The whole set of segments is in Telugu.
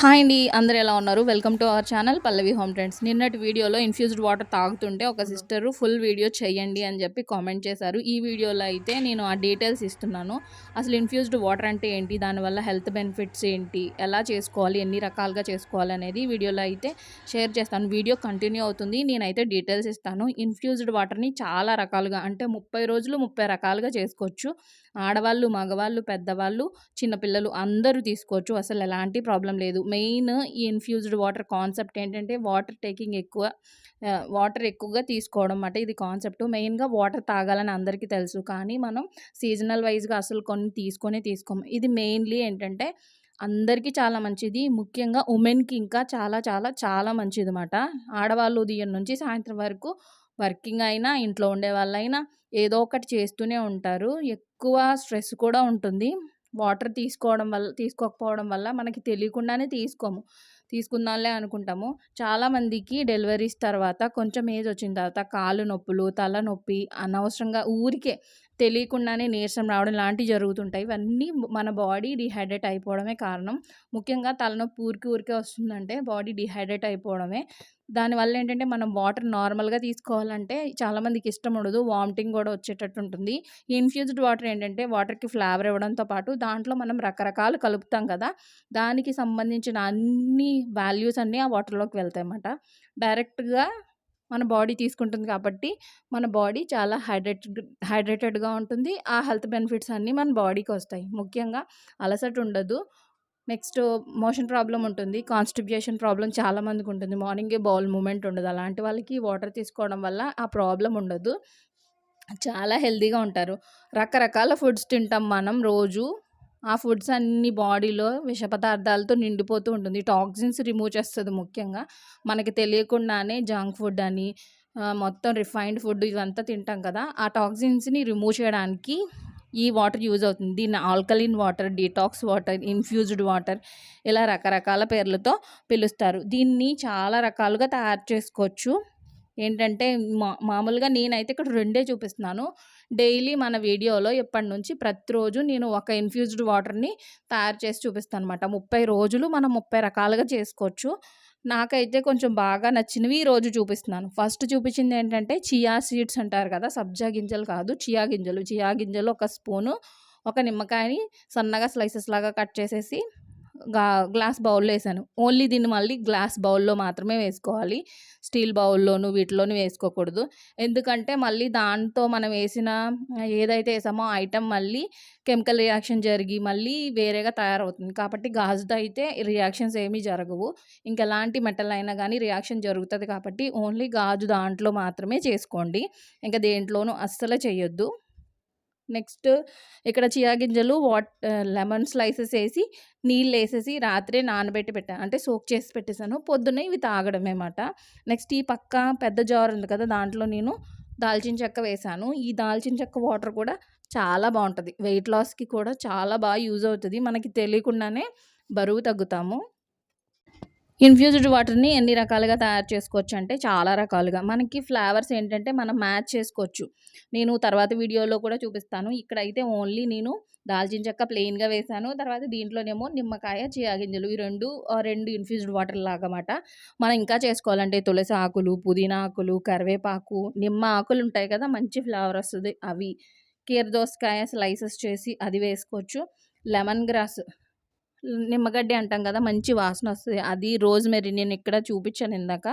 హాయ్ అండి అందరు ఎలా ఉన్నారు? Welcome to our channel Pallavi home trends. నిన్నటి వీడియోలో ఇన్ఫ్యూజ్డ్ వాటర్ తాగుతుంటే ఒక సిస్టర్ ఫుల్ వీడియో చేయండి అని చెప్పి కామెంట్ చేశారు. ఈ వీడియోలో అయితే నేను ఆ డీటెయిల్స్ ఇస్తున్నాను. అసలు ఇన్ఫ్యూజ్డ్ వాటర్ అంటే ఏంటి? దానివల్ల హెల్త్ బెనిఫిట్స్ ఏంటి? ఎలా చేసుకోవాలి? ఎన్ని రకాలుగా చేసుకోవాలి? అనేది వీడియోలో అయితే షేర్ చేస్తాను. వీడియో కంటిన్యూ అవుతుంది. నేనైతే డీటెయిల్స్ ఇస్తాను. ఇన్ఫ్యూజ్డ్ వాటర్ని చాలా రకాలుగా అంటే ముప్పై రోజులు ముప్పై రకాలుగా చేసుకోవచ్చు. ఆడవాళ్ళు మగవాళ్ళు పెద్దవాళ్ళు చిన్నపిల్లలు అందరూ తీసుకోవచ్చు. అసలు ఎలాంటి ప్రాబ్లం లేదు. మెయిన్ ఈ ఇన్ఫ్యూజ్డ్ వాటర్ కాన్సెప్ట్ ఏంటంటే వాటర్ టేకింగ్ ఎక్కువ వాటర్ ఎక్కువగా తీసుకోవడం అన్నమాట. ఇది కాన్సెప్ట్. మెయిన్గా వాటర్ తాగాలని అందరికీ తెలుసు. కానీ మనం సీజనల్ వైజ్గా అసలు కొన్ని తీసుకొనే తీసుకోము. ఇది మెయిన్లీ ఏంటంటే అందరికీ చాలా మంచిది. ముఖ్యంగా ఉమెన్కి ఇంకా చాలా చాలా చాలా మంచిది అన్నమాట ఆడవాళ్ళు ఉదయం నుంచి సాయంత్రం వరకు వర్కింగ్ అయినా ఇంట్లో ఉండే వాళ్ళైనా ఏదో ఒకటి చేస్తూనే ఉంటారు. ఎక్కువ స్ట్రెస్ కూడా ఉంటుంది. వాటర్ తీసుకోవడం వల్ల తీసుకోకపోవడం వల్ల మనకి తెలియకుండానే తీసుకోము. తీసుకుందాంలే అనుకుంటాము. చాలామందికి డెలివరీస్ తర్వాత కొంచెం ఏజ్ వచ్చిన తర్వాత కాళ్ళు నొప్పులు తలనొప్పి అనవసరంగా ఊరికే తెలియకుండానే నీరసం రావడం లాంటివి జరుగుతుంటాయి. ఇవన్నీ మన బాడీ డిహైడ్రేట్ అయిపోవడమే కారణం. ముఖ్యంగా తలనొప్పి ఊరికి ఊరికే వస్తుందంటే బాడీ డిహైడ్రేట్ అయిపోవడమే. దానివల్ల ఏంటంటే మనం వాటర్ నార్మల్గా తీసుకోవాలంటే చాలామందికి ఇష్టం ఉండదు. వామిటింగ్ కూడా వచ్చేటట్టు ఉంటుంది. ఇన్ఫ్యూజ్డ్ వాటర్ ఏంటంటే వాటర్కి ఫ్లేవర్ ఇవ్వడంతో పాటు దాంట్లో మనం రకరకాలు కలుపుతాం కదా! దానికి సంబంధించిన అన్ని వాల్యూస్ అన్నీ ఆ వాటర్లోకి వెళ్తాయి అన్నమాట డైరెక్ట్గా మన బాడీ తీసుకుంటుంది కాబట్టి మన బాడీ చాలా హైడ్రేట్ హైడ్రేటెడ్గా ఉంటుంది. ఆ హెల్త్ బెనిఫిట్స్ అన్నీ మన బాడీకి వస్తాయి. ముఖ్యంగా అలసట ఉండదు. నెక్స్ట్ మోషన్ ప్రాబ్లం ఉంటుంది. కాన్స్టిబ్యూషన్ ప్రాబ్లం చాలామందికి ఉంటుంది. మార్నింగే బౌల్ మూమెంట్ ఉండదు. అలాంటి వాళ్ళకి వాటర్ తీసుకోవడం వల్ల ఆ ప్రాబ్లం ఉండదు. చాలా హెల్తీగా ఉంటారు. రకరకాల ఫుడ్స్ తింటాం మనం రోజు. ఆ ఫుడ్స్ అన్ని బాడీలో విష పదార్థాలతో నిండిపోతూ ఉంటుంది. టాక్సిన్స్ రిమూవ్ చేస్తుంది ముఖ్యంగా. మనకి తెలియకుండానే జంక్ ఫుడ్ అని మొత్తం రిఫైన్డ్ ఫుడ్ ఇవంతా తింటాం కదా. ఆ టాక్సిన్స్ని రిమూవ్ చేయడానికి ఈ వాటర్ యూజ్ అవుతుంది. దీన్ని alkaline water detox water infused water ఇలా రకరకాల పేర్లతో పిలుస్తారు. దీన్ని చాలా రకాలుగా తయారు చేసుకోవచ్చు. ఏంటంటే మా మామూలుగా నేనైతే ఇక్కడ రెండే చూపిస్తున్నాను. డైలీ మన వీడియోలో ఎప్పటి నుంచి ప్రతిరోజు నేను ఒక ఇన్ఫ్యూజ్డ్ వాటర్ని తయారు చేసి చూపిస్తాను అనమాట ముప్పై రోజులు మనం ముప్పై రకాలుగా చేసుకోవచ్చు. నాకైతే కొంచెం బాగా నచ్చినవి ఈరోజు చూపిస్తున్నాను. ఫస్ట్ చూపించింది ఏంటంటే చియా సీడ్స్ అంటారు కదా సబ్జా గింజలు కాదు చియా గింజలు. చియా గింజలు ఒక స్పూను ఒక నిమ్మకాయని సన్నగా స్లైసెస్ లాగా కట్ చేసేసి గ్లాస్ బౌల్లో వేసాను. ఓన్లీ దీన్ని మళ్ళీ గ్లాస్ బౌల్లో మాత్రమే వేసుకోవాలి. స్టీల్ బౌల్లోను వీటిలోనూ వేసుకోకూడదు. ఎందుకంటే మళ్ళీ దాంతో మనం వేసిన ఏదైతే వేసామో ఐటెం మళ్ళీ కెమికల్ రియాక్షన్ జరిగి మళ్ళీ వేరేగా తయారవుతుంది. కాబట్టి గాజుతో అయితే రియాక్షన్స్ ఏమీ జరగవు. ఇంకెలాంటి మెటల్ అయినా కానీ రియాక్షన్ జరుగుతుంది కాబట్టి ఓన్లీ గాజు దాంట్లో మాత్రమే చేసుకోండి. ఇంకా దేంట్లోనూ అస్సలు చేయొద్దు నెక్స్ట్ ఇక్కడ చియా గింజలు వాట్ లెమన్ స్లైసెస్ వేసి నీళ్ళు వేసేసి రాత్రే నానబెట్టి పెట్టాను అంటే సోక్ చేసి పెట్టేశాను. పొద్దున్నే ఇవి తాగడమే అన్నమాట. నెక్స్ట్ ఈ పక్క పెద్ద జార్ ఉంది కదా దాంట్లో నేను దాల్చిన చెక్క వేశాను. ఈ దాల్చిన చెక్క వాటర్ కూడా చాలా బాగుంటుంది. వెయిట్ లాస్కి కూడా చాలా బాగా యూజ్ అవుతుంది. మనకి తెలియకుండానే బరువు తగ్గుతాము. ఇన్ఫ్యూజ్డ్ వాటర్ని ఎన్ని రకాలుగా తయారు చేసుకోవచ్చు అంటే చాలా రకాలుగా. మనకి ఫ్లేవర్స్ ఏంటంటే మనం మ్యాచ్ చేసుకోవచ్చు. నేను తర్వాత వీడియోలో కూడా చూపిస్తాను. ఇక్కడైతే ఓన్లీ నేను దాల్చిన చెక్క ప్లెయిన్గా వేసాను. తర్వాత దీంట్లోనేమో నిమ్మకాయ చియాగింజలు ఈ రెండు రెండు ఇన్ఫ్యూజ్డ్ వాటర్ లాగమాట. మనం ఇంకా చేసుకోవాలంటే తులసి ఆకులు పుదీనా ఆకులు కరివేపాకు నిమ్మ ఆకులు ఉంటాయి కదా మంచి ఫ్లేవర్ వస్తుంది. అవి కీర దోసకాయ స్లైసెస్ చేసి అది వేసుకోవచ్చు. లెమన్ గ్రాస్ నిమ్మగడ్డి అంటాం కదా మంచి వాసన వస్తుంది. అది రోజ్మెరీ నేను ఇక్కడ చూపించాను ఇందాక.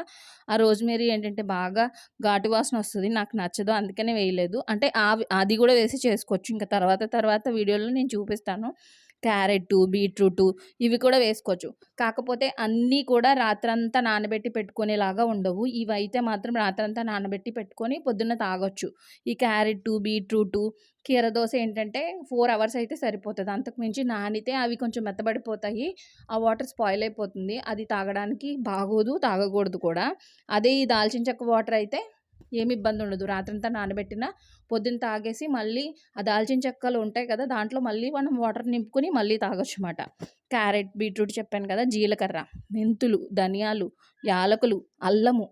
ఆ రోజ్మెరీ ఏంటంటే బాగా ఘాటు వాసన వస్తుంది నాకు నచ్చదు అందుకనే వేయలేదు. అంటే అది కూడా వేసి చేసుకోవచ్చు. ఇంకా తర్వాత తర్వాత వీడియోలో నేను చూపిస్తాను. క్యారెట్ బీట్రూట్ ఇవి కూడా వేసుకోవచ్చు. కాకపోతే అన్నీ కూడా రాత్రంతా నానబెట్టి పెట్టుకునేలాగా ఉండవు. ఇవి అయితే మాత్రం రాత్రంతా నానబెట్టి పెట్టుకొని పొద్దున్న తాగొచ్చు. ఈ క్యారెట్ బీట్రూట్ కీర దోశ ఏంటంటే ఫోర్ అవర్స్ అయితే సరిపోతుంది. అంతకు మించి నానితే అవి కొంచెం మెత్తబడిపోతాయి. ఆ వాటర్ స్పాయిల్ అయిపోతుంది. అది తాగడానికి బాగోదు తాగకూడదు కూడా. అదే ఈ దాల్చిన చెక్క వాటర్ అయితే ఏమి ఇబ్బంది ఉండదు. రాత్రంతా నానబెట్టిన పొద్దున్న తాగేసి మళ్ళీ ఆ దాల్చిన చెక్కలు ఉంటాయి కదా దాంట్లో మళ్ళీ మనం వాటర్ నింపుకొని మళ్ళీ తాగొచ్చు అనమాట క్యారెట్ బీట్రూట్ చెప్పాను కదా జీలకర్ర మెంతులు ధనియాలు యాలకులు అల్లము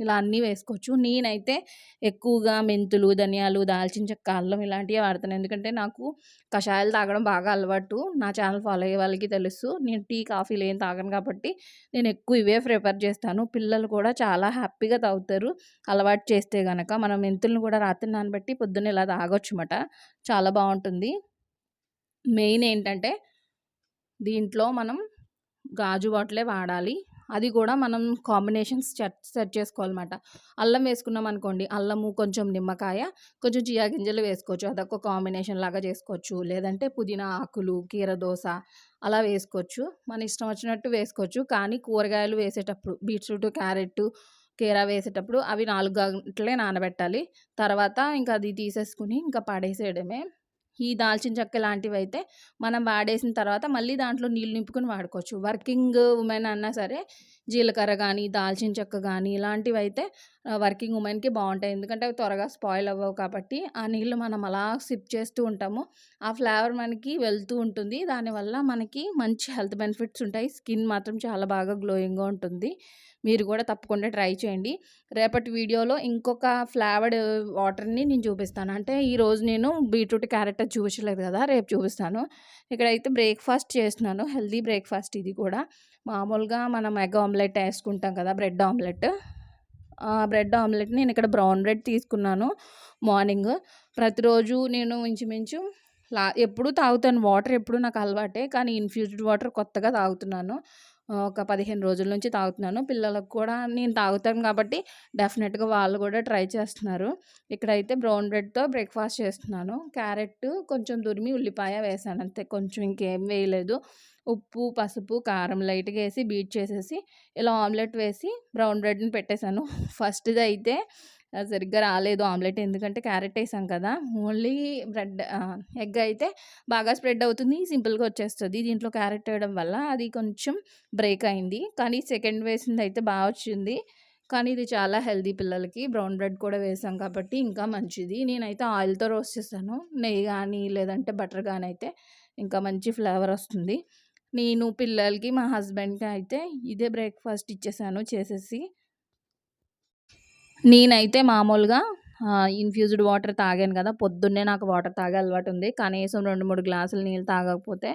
ఇలా అన్నీ వేసుకోవచ్చు. నేనైతే ఎక్కువగా మెంతులు ధనియాలు దాల్చిన చెక్క అల్లం ఇలాంటివి వాడతాను. ఎందుకంటే నాకు కషాయాలు తాగడం బాగా అలవాటు. నా ఛానల్ ఫాలో అయ్యే వాళ్ళకి తెలుసు. నేను టీ కాఫీలు ఏం తాగను కాబట్టి నేను ఎక్కువ ఇవే ప్రిఫర్ చేస్తాను. పిల్లలు కూడా చాలా హ్యాపీగా తాగుతారు. అలవాటు చేస్తే కనుక మనం మెంతులను కూడా రాత్రి నానబెట్టి పొద్దున్న ఇలా తాగొచ్చు చాలా బాగుంటుంది. మెయిన్ ఏంటంటే దీంట్లో మనం గాజు బాటిలే వాడాలి. అది కూడా మనం కాంబినేషన్స్ సెట్ సెట్ చేసుకోవాలన్నమాట. అల్లం వేసుకున్నాం అనుకోండి అల్లము కొంచెం నిమ్మకాయ కొంచెం చియా గింజలు వేసుకోవచ్చు. అదొక కాంబినేషన్ లాగా చేసుకోవచ్చు. లేదంటే పుదీనా ఆకులు కీర దోస అలా వేసుకోవచ్చు. మన ఇష్టం వచ్చినట్టు వేసుకోవచ్చు. కానీ కూరగాయలు వేసేటప్పుడు బీట్రూట్ క్యారెట్ కీరా వేసేటప్పుడు అవి నాలుగు గంటలే నానబెట్టాలి. తర్వాత ఇంకా అది తీసేసుకుని ఇంకా పడేసేయడమే. ఈ దాల్చిన చెక్క లాంటివి అయితే మనం వాడేసిన తర్వాత మళ్ళీ దాంట్లో నీళ్ళు నింపుకొని వాడుకోవచ్చు. వర్కింగ్ ఉమెన్ అన్నా సరే జీలకర్ర కానీ దాల్చిన చెక్క కానీ ఇలాంటివి అయితే వర్కింగ్ ఉమెన్కి బాగుంటాయి. ఎందుకంటే అవి త్వరగా స్పాయిల్ అవ్వవు కాబట్టి ఆ నీళ్ళు మనం అలా సిప్ చేస్తూ ఉంటాము. ఆ ఫ్లేవర్ మనకి వెళ్తూ ఉంటుంది. దానివల్ల మనకి మంచి హెల్త్ బెనిఫిట్స్ ఉంటాయి. స్కిన్ మాత్రం చాలా బాగా గ్లోయింగ్గా ఉంటుంది. మీరు కూడా తప్పకుండా ట్రై చేయండి. రేపటి వీడియోలో ఇంకొక ఫ్లేవర్డ్ వాటర్ని నేను చూపిస్తాను. అంటే ఈరోజు నేను బీట్రూట్ క్యారెట్ చూపించలేదు కదా రేపు చూపిస్తాను. ఇక్కడైతే బ్రేక్ఫాస్ట్ చేస్తున్నాను. హెల్దీ బ్రేక్ఫాస్ట్ ఇది కూడా. మామూలుగా మనం ఎగ్ ఆమ్లెట్ వేసుకుంటాం కదా బ్రెడ్ ఆమ్లెట్. బ్రెడ్ ఆమ్లెట్ నేను ఇక్కడ బ్రౌన్ బ్రెడ్ తీసుకున్నాను మార్నింగ్. ప్రతిరోజు నేను ఇంచుమించు లా ఎప్పుడు తాగుతాను. వాటర్ ఎప్పుడు నాకు అలవాటే. కానీ ఇన్ఫ్యూజ్డ్ వాటర్ కొత్తగా తాగుతున్నాను. ఒక పదిహేను రోజుల నుంచి తాగుతున్నాను. పిల్లలకు కూడా నేను తాగుతాను కాబట్టి డెఫినెట్గా వాళ్ళు కూడా ట్రై చేస్తున్నారు. ఇక్కడైతే బ్రౌన్ బ్రెడ్తో బ్రేక్ఫాస్ట్ చేస్తున్నాను. క్యారెట్ కొంచెం దురిమి ఉల్లిపాయ వేసాను అంతే. కొంచెం ఇంకేం వేయలేదు. ఉప్పు పసుపు కారం లైట్గా వేసి బీట్ చేసేసి ఇలా ఆమ్లెట్ వేసి బ్రౌన్ బ్రెడ్ని పెట్టేశాను. ఫస్ట్ది అయితే సరిగ్గా రాలేదు ఆమ్లెట్ ఎందుకంటే క్యారెట్ వేసాం కదా. ఓన్లీ బ్రెడ్ ఎగ్ అయితే బాగా స్ప్రెడ్ అవుతుంది సింపుల్గా వచ్చేస్తుంది. దీంట్లో క్యారెట్ వేయడం వల్ల అది కొంచెం బ్రేక్ అయింది. కానీ సెకండ్ వేసింది అయితే బాగా వచ్చింది. కానీ ఇది చాలా హెల్దీ పిల్లలకి. బ్రౌన్ బ్రెడ్ కూడా వేసాం కాబట్టి ఇంకా మంచిది. నేనైతే ఆయిల్తో రోస్ట్ చేస్తాను. నెయ్యి కానీ లేదంటే బటర్ కానీ అయితే ఇంకా మంచి ఫ్లేవర్ వస్తుంది. నేను పిల్లలకి మా హస్బెండ్కి అయితే ఇదే బ్రేక్ఫాస్ట్ ఇచ్చేసాను. చేసేసి నేనైతే మామూలుగా ఇన్ఫ్యూజ్డ్ వాటర్ తాగాను కదా పొద్దున్నే నాకు వాటర్ తాగే అలవాటు ఉంది. కనీసం రెండు మూడు గ్లాసులు నీళ్ళు తాగకపోతే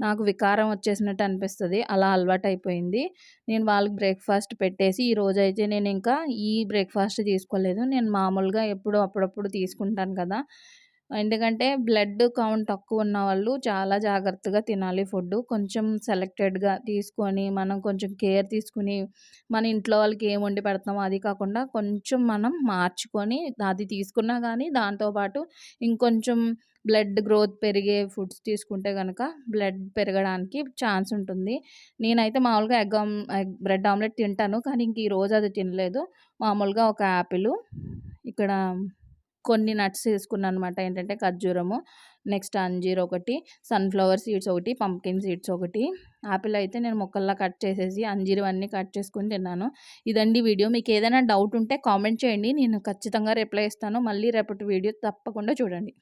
నాకు వికారం వచ్చేసినట్టు అనిపిస్తుంది. అలా అలవాటు అయిపోయింది. నేను వాళ్ళకి బ్రేక్ఫాస్ట్ పెట్టేసి ఈ రోజు అయితే నేను ఇంకా ఈ బ్రేక్ఫాస్ట్ తీసుకోలేదు. నేను మామూలుగా ఎప్పుడు అప్పుడప్పుడు తీసుకుంటాను కదా. ఎందుకంటే బ్లడ్ కౌంట్ తక్కువ ఉన్న వాళ్ళు చాలా జాగ్రత్తగా తినాలి ఫుడ్ కొంచెం సెలెక్టెడ్గా తీసుకొని మనం కొంచెం కేర్ తీసుకుని మన ఇంట్లో వాళ్ళకి ఏం వండి పెడతామో అది కాకుండా కొంచెం మనం మార్చుకొని అది తీసుకున్నా కానీ దాంతోపాటు ఇంకొంచెం బ్లడ్ గ్రోత్ పెరిగే ఫుడ్స్ తీసుకుంటే కనుక బ్లడ్ పెరగడానికి ఛాన్స్ ఉంటుంది. నేనైతే మామూలుగా egg um egg bread omelette తింటాను కానీ ఇంక ఈరోజు అది తినలేదు. మామూలుగా ఒక యాపిల్ ఇక్కడ కొన్ని నట్స్ వేసుకున్నాను అనమాట ఏంటంటే ఖర్జూరము నెక్స్ట్ అంజీర్ ఒకటి సన్ఫ్లవర్ సీడ్స్ ఒకటి పంకిన్ సీడ్స్ ఒకటి. ఆపిల్ అయితే నేను ముక్కల్లా కట్ చేసేసి అంజీరు అన్నీ కట్ చేసుకుని తిన్నాను. ఇదండి వీడియో. మీకు ఏదైనా డౌట్ ఉంటే కామెంట్ చేయండి. నేను ఖచ్చితంగా రిప్లై ఇస్తాను. మళ్ళీ రేపటి వీడియో తప్పకుండా చూడండి.